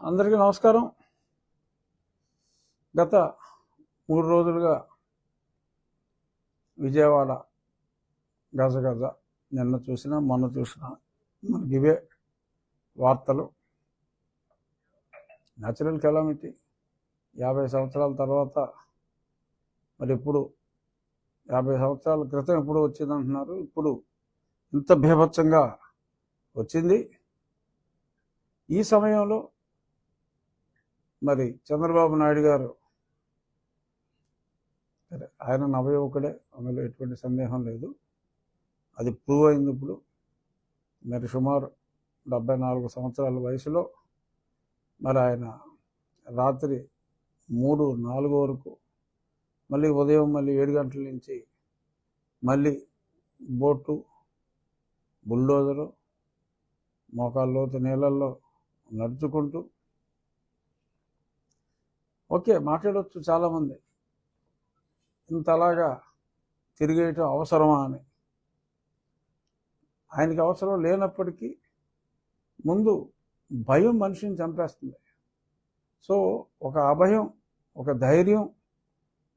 అందరికీ నమస్కారం. గత మూడు రోజులుగా విజయవాడ గజ గజ నిన్న చూసినా మొన్న చూసిన మనకి ఇవే వార్తలు. న్యాచురల్ కెలామిటీ యాభై సంవత్సరాల తర్వాత మరి ఇప్పుడు యాభై సంవత్సరాల క్రితం ఎప్పుడు వచ్చింది అంటున్నారు ఇప్పుడు ఇంత భీభత్సంగా వచ్చింది. ఈ సమయంలో మరి చంద్రబాబు నాయుడు గారు సరే ఆయన నవయువకుడే అందులో ఎటువంటి సందేహం లేదు. అది ప్రూవ్ అయింది ఇప్పుడు మరి సుమారు డెబ్బై నాలుగు సంవత్సరాల వయసులో మరి ఆయన రాత్రి మూడు నాలుగు వరకు మళ్ళీ ఉదయం మళ్ళీ ఏడు గంటల నుంచి మళ్ళీ బోటు బుల్డోజరు మోకాళ్ళలోతు నీళ్ళల్లో నడుచుకుంటూ ఓకే మాట్లాడవచ్చు చాలామంది. ఇంతలాగా తిరిగేయటం అవసరమా అని. ఆయనకి అవసరం లేనప్పటికీ ముందు భయం మనిషిని చంపేస్తుంది. సో ఒక అభయం ఒక ధైర్యం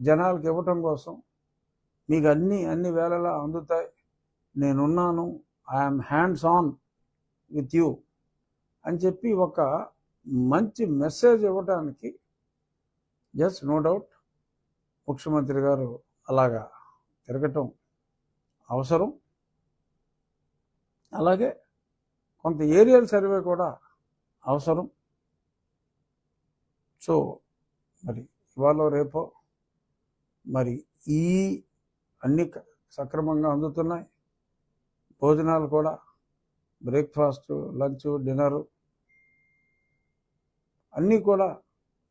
జనాలకు ఇవ్వటం కోసం మీకు అన్ని అన్ని వేళలా అందుతాయి. నేనున్నాను I'm hands on with you అని చెప్పి ఒక మంచి మెసేజ్ ఇవ్వటానికి ఎస్ నో డౌట్ ముఖ్యమంత్రి గారు అలాగా తిరగటం అవసరం. అలాగే కొంత ఏరియల్ సర్వే కూడా అవసరం. సో మరి ఇవాళ రేపో మరి ఈ అన్ని క- సక్రమంగా అందుతున్నాయి. భోజనాలు కూడా బ్రేక్ఫాస్ట్ లంచ్ డిన్నరు అన్నీ కూడా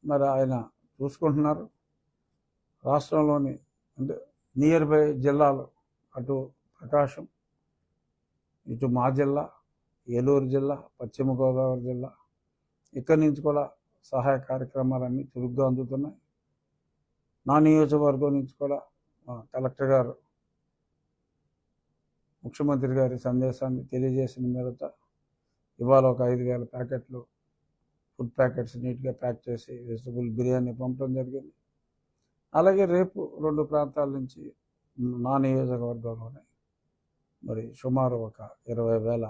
మరి ఆయన చూసుకుంటున్నారు. రాష్ట్రంలోని అంటే నియర్ బై జిల్లాలు అటు ప్రకాశం ఇటు మా జిల్లా ఏలూరు జిల్లా పశ్చిమ గోదావరి జిల్లా. ఇక్కడి నుంచి కూడా సహాయ కార్యక్రమాలన్నీ చురుగ్గా అందుతున్నాయి. నా నియోజకవర్గం నుంచి కూడా మా కలెక్టర్ గారు ముఖ్యమంత్రి గారి సందేశాన్ని తెలియజేసిన మీదట ఇవాళ ఒక ఐదు వేల ప్యాకెట్లు ఫుడ్ ప్యాకెట్స్ నీట్గా ప్యాక్ చేసి వెజిటబుల్ బిర్యానీ పంపడం జరిగింది. అలాగే రేపు రెండు ప్రాంతాల నుంచి నా నియోజకవర్గంలోనే మరి సుమారు ఒక ఇరవై వేల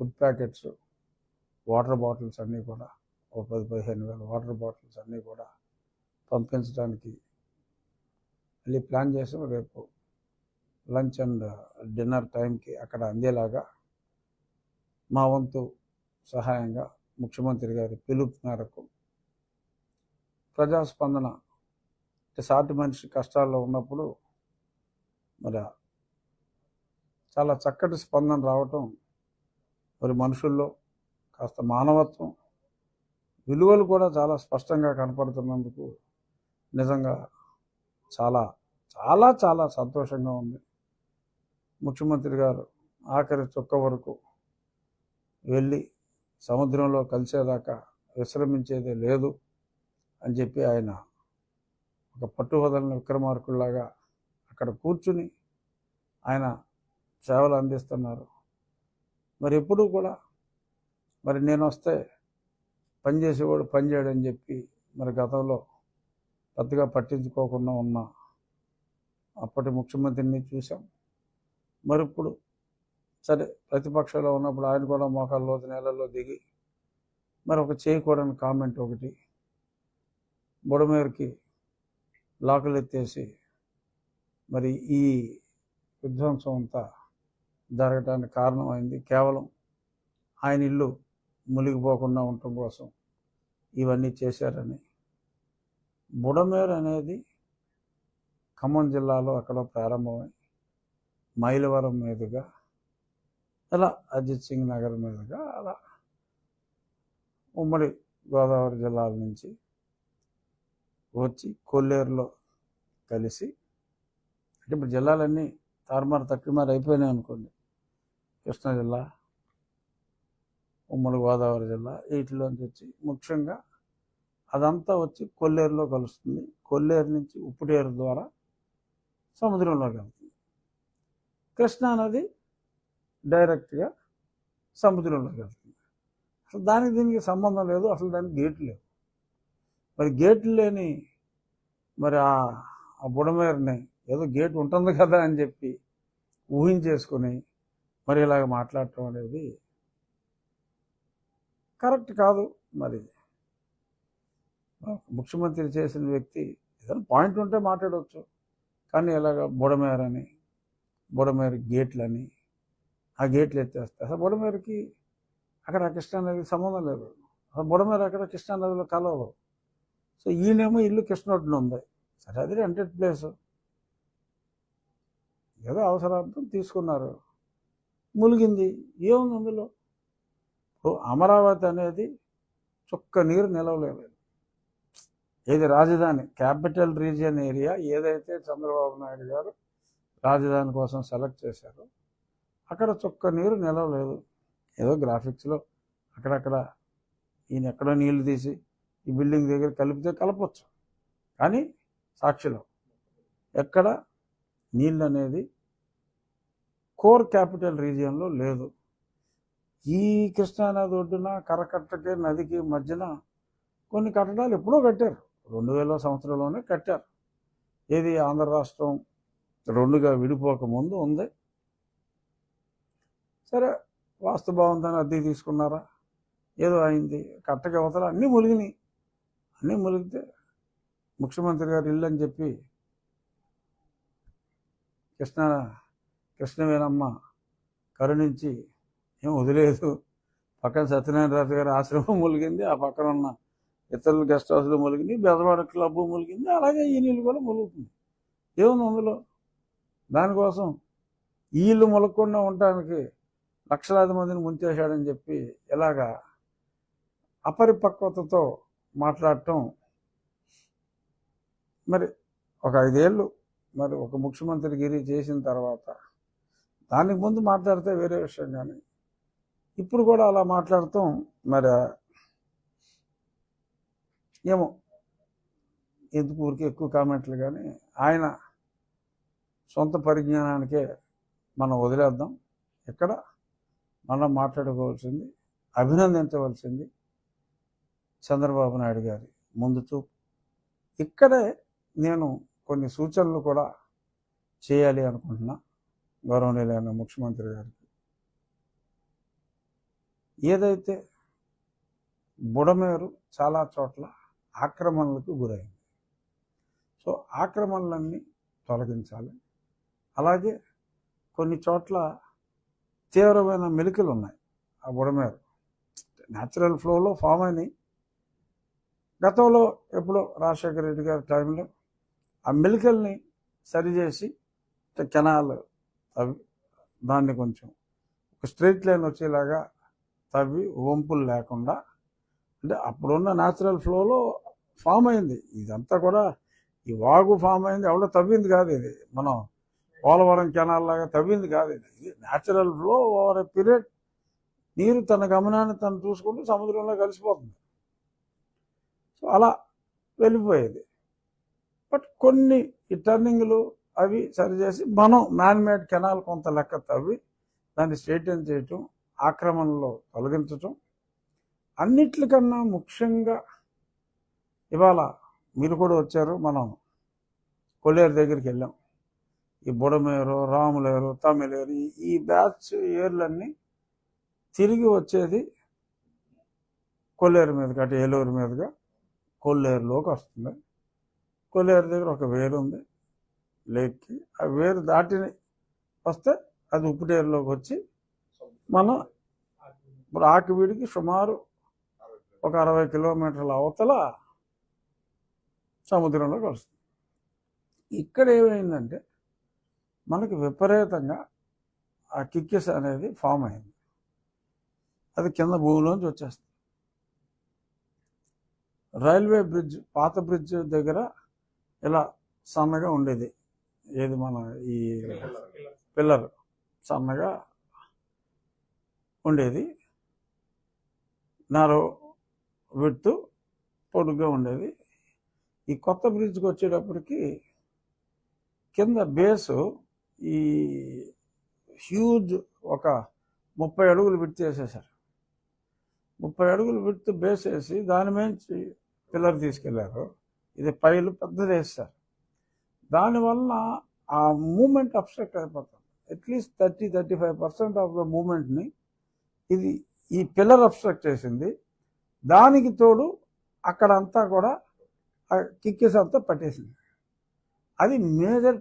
ఫుడ్ ప్యాకెట్స్ వాటర్ బాటిల్స్ అన్నీ కూడా ఒక పది పదిహేను వేల వాటర్ బాటిల్స్ అన్నీ కూడా పంపించడానికి మళ్ళీ ప్లాన్ చేసాం. రేపు లంచ్ అండ్ డిన్నర్ టైంకి అక్కడ అందేలాగా మా వంతు సహాయంగా ముఖ్యమంత్రి గారి పిలుపు మేరకు ప్రజాస్పందన అంటే సాటి మనిషి కష్టాల్లో ఉన్నప్పుడు మరి చాలా చక్కటి స్పందన రావటం మరి మనుషుల్లో కాస్త మానవత్వం విలువలు కూడా చాలా స్పష్టంగా కనపడుతున్నందుకు నిజంగా చాలా చాలా చాలా సంతోషంగా ఉంది. ముఖ్యమంత్రి గారు ఆఖరి చుక్క వరకు వెళ్ళి సముద్రంలో కలిసేదాకా విశ్రమించేదే లేదు అని చెప్పి ఆయన ఒక పట్టువదలని విక్రమార్కుల్లాగా అక్కడ కూర్చుని ఆయన సేవలు అందిస్తున్నారు. మరి ఎప్పుడూ కూడా మరి నేను వస్తే పని చేసేవాడు పని చేయడని చెప్పి మరి గతంలో పెద్దగా పట్టించుకోకుండా ఉన్న అప్పటి ముఖ్యమంత్రిని చూసాం మరి ఇప్పుడు సరే ప్రతిపక్షంలో ఉన్నప్పుడు ఆయన కూడా మోకాళ్ళ నేలల్లో దిగి మరి ఒక చేయకూడని కామెంట్ ఒకటి బుడమేరుకి లాకులు ఎత్తేసి మరి ఈ విధ్వంసం అంతా జరగటానికి కారణమైంది. కేవలం ఆయన ఇల్లు మునిగిపోకుండా ఉండటం కోసం ఇవన్నీ చేశారని. బుడమేరు అనేది ఖమ్మం జిల్లాలో అక్కడ ప్రారంభమై మైలవరం మీదుగా అలా అజిత్ సింగ్ నగర్ మీదుగా అలా ఉమ్మడి గోదావరి జిల్లాల నుంచి వచ్చి కొల్లేరులో కలిసి అంటే ఇప్పుడు జిల్లాలన్నీ తారుమారు తక్కిమారు అయిపోయినాయి అనుకోండి. కృష్ణా జిల్లా ఉమ్మడి గోదావరి జిల్లా వీటిలోంచి వచ్చి ముఖ్యంగా అదంతా వచ్చి కొల్లేరులో కలుస్తుంది. కొల్లేరు నుంచి ఉప్పుటేరు ద్వారా సముద్రంలోకి వెళ్తుంది. కృష్ణా నది డైరెక్ట్గా సముద్రంలోకి వెళ్తుంది. అసలు దానికి దీనికి సంబంధం లేదు అసలు దానికి గేట్లు లేవు. మరి గేట్లు లేని మరి ఆ ఆ బుడమేరుని ఏదో గేట్ ఉంటుంది కదా అని చెప్పి ఊహించేసుకుని మరి ఇలాగ మాట్లాడటం అనేది కరెక్ట్ కాదు మరి. ముఖ్యమంత్రి చేసిన వ్యక్తి ఏదైనా పాయింట్ ఉంటే మాట్లాడవచ్చు కానీ ఇలాగ బుడమేరని బుడమేరు గేట్లని ఆ గేట్లు ఎత్తేస్తే అసలు బుడమేరుకి అక్కడ కృష్ణానదికి సంబంధం లేదు. అసలు బుడమేరు అక్కడ కృష్ణానదిలో కలవదు సో ఈయనేమో ఇల్లు కృష్ణొడ్డున ఉంది. సరే అది రెంటెడ్ ప్లేస్ ఏదో అవసరార్థం తీసుకున్నారు. ములిగింది. ఏముంది అందులో? అమరావతి అనేది చుక్క నీరు నిలవలేదు. ఏది రాజధాని? క్యాపిటల్ రీజియన్ ఏరియా ఏదైతే చంద్రబాబు నాయుడు గారు రాజధాని కోసం సెలెక్ట్ చేశారో అక్కడ చుక్క నీరు నిలవలేదు. ఏదో గ్రాఫిక్స్లో అక్కడక్కడ ఈయన ఎక్కడో నీళ్ళు తీసి ఈ బిల్డింగ్ దగ్గర కలిపితే కలపచ్చు. కానీ సాక్షిలో ఎక్కడ నీళ్ళు అనేది కోర్ క్యాపిటల్ రీజియన్లో లేదు. ఈ కృష్ణానది ఒడ్డున కరకట్టకి నదికి మధ్యన కొన్ని కట్టడాలు ఎప్పుడో కట్టారు. రెండు వేల సంవత్సరంలోనే కట్టారు. ఏది ఆంధ్ర రాష్ట్రం రెండుగా విడిపోక ముందు ఉంది. సరే వాస్తు బాగుందని అద్దె తీసుకున్నారా? ఏదో అయింది. కట్టకి అవతల అన్నీ ములిగినాయి. అన్నీ ములిగితే ముఖ్యమంత్రి గారు ఇల్లు అని చెప్పి కృష్ణ కృష్ణవేనమ్మ కరుణించి ఏం వదిలేదు. పక్కన సత్యనారాయణ గారి ఆశ్రమం ములిగింది ఆ పక్కన ఉన్న ఇతరుల గెస్ట్ హౌస్లో ములిగింది బెదవాడ క్లబ్ ములిగింది అలాగే ఈ నీళ్ళు కూడా ములుగుతుంది ఏముంది అందులో? దానికోసం ఈ ఇల్లు మొలగకుండా ఉండటానికి లక్షలాది మందిని ముంచేశాడని చెప్పి ఇలాగా అపరిపక్వతతో మాట్లాడటం మరి ఒక ఐదేళ్ళు మరి ఒక ముఖ్యమంత్రి గిరి చేసిన తర్వాత దానికి ముందు మాట్లాడితే వేరే విషయం కానీ ఇప్పుడు కూడా అలా మాట్లాడటం మరి ఏమో ఎందుకు ఊరికి ఎక్కువ కామెంట్లు కానీ ఆయన సొంత పరిజ్ఞానానికే మనం వదిలేద్దాం. ఇక్కడ మనం మాట్లాడుకోవాల్సింది అభినందించవలసింది చంద్రబాబు నాయుడు గారి ముందు చూపు. ఇక్కడే నేను కొన్ని సూచనలు కూడా చేయాలి అనుకుంటున్నా గౌరవనీయులైన ముఖ్యమంత్రి గారికి. ఏదైతే బుడమేరు చాలా చోట్ల ఆక్రమణలకు గురైంది. సో ఆక్రమణలన్నీ తొలగించాలి. అలాగే కొన్ని చోట్ల తీవ్రమైన మెలికలు ఉన్నాయి ఆ బుడమేరు న్యాచురల్ ఫ్లోలో ఫామ్ అయినాయి. గతంలో ఎప్పుడో రాజశేఖర రెడ్డి గారి టైంలో ఆ మెలికల్ని సరిచేసి కెనాల్ తవ్వి దాన్ని కొంచెం ఒక స్ట్రైట్ లైన్ వచ్చేలాగా తవ్వి వంపులు లేకుండా అంటే అప్పుడున్న న్యాచురల్ ఫ్లోలో ఫామ్ అయింది. ఇదంతా కూడా ఈ వాగు ఫామ్ అయింది. ఎవడో తవ్వింది కాదు ఇది. మనం పోలవరం కెనాల్ లాగా తవ్వింది కాదు ఇది. Natural flow over a period నీరు తన గమనాన్ని తను చూసుకుంటూ సముద్రంలో కలిసిపోతుంది. సో అలా వెళ్ళిపోయేది. బట్ కొన్ని ఈ టర్నింగ్లు అవి సరిచేసి మనం మ్యాన్మేడ్ కెనాల్ కొంత లెక్క తవ్వి దాన్ని స్ట్రేటన్ చేయటం ఆక్రమణలో తొలగించటం అన్నిట్లకన్నా ముఖ్యంగా ఇవాళ మీరు కూడా వచ్చారు. మనం కొల్లేరు దగ్గరికి వెళ్ళాం. ఈ బుడమేరు రాములేరు తమిళేరు ఈ- ఈ బ్యాచ్ ఏర్లన్నీ తిరిగి వచ్చేది కొల్లేరు మీదకి అటు ఏలూరు మీదుగా కొల్లేరులోకి వస్తుంది. కొల్లేరు దగ్గర ఒక వేరు ఉంది లేక్కి. ఆ వేరు దాటి వస్తే అది ఉప్పుటేరులోకి వచ్చి మనం ఇప్పుడు ఆకివీడికి సుమారు ఒక అరవై కిలోమీటర్ల అవతల సముద్రంలోకి వస్తుంది. ఇక్కడ ఏమైందంటే మనకి విపరీతంగా ఆ కిక్కెస్ అనేది ఫామ్ అయింది. అది కింద భూమిలోంచి వచ్చేస్తుంది. రైల్వే బ్రిడ్జ్ పాత బ్రిడ్జ్ దగ్గర ఇలా సన్నగా ఉండేది. ఏది మన ఈ పిల్లర్ సన్నగా ఉండేది. నారో విడ్త్ పొడుగ్గా ఉండేది. ఈ కొత్త బ్రిడ్జ్కి వచ్చేటప్పటికి కింద బేసు ఈ హ్యూజ్ ఒక ముప్పై అడుగులు విడ్త్ వేసేసారు ముప్పై అడుగులు విడ్త్ బేస్ వేసి దాని మీద పిల్లర్ తీసుకెళ్ళారు. ఇది పైలు పెద్దది వేస్తారు. దానివల్ల ఆ మూమెంట్ అబ్స్ట్రక్ట్ అయిపోతుంది at least thirty thirty five percent of the మూమెంట్ని ఇది ఈ పిల్లర్ అబ్స్ట్రక్ట్ చేసింది. దానికి తోడు అక్కడంతా కూడా కిక్కెస్ అంతా పట్టేసింది. అది మేజర్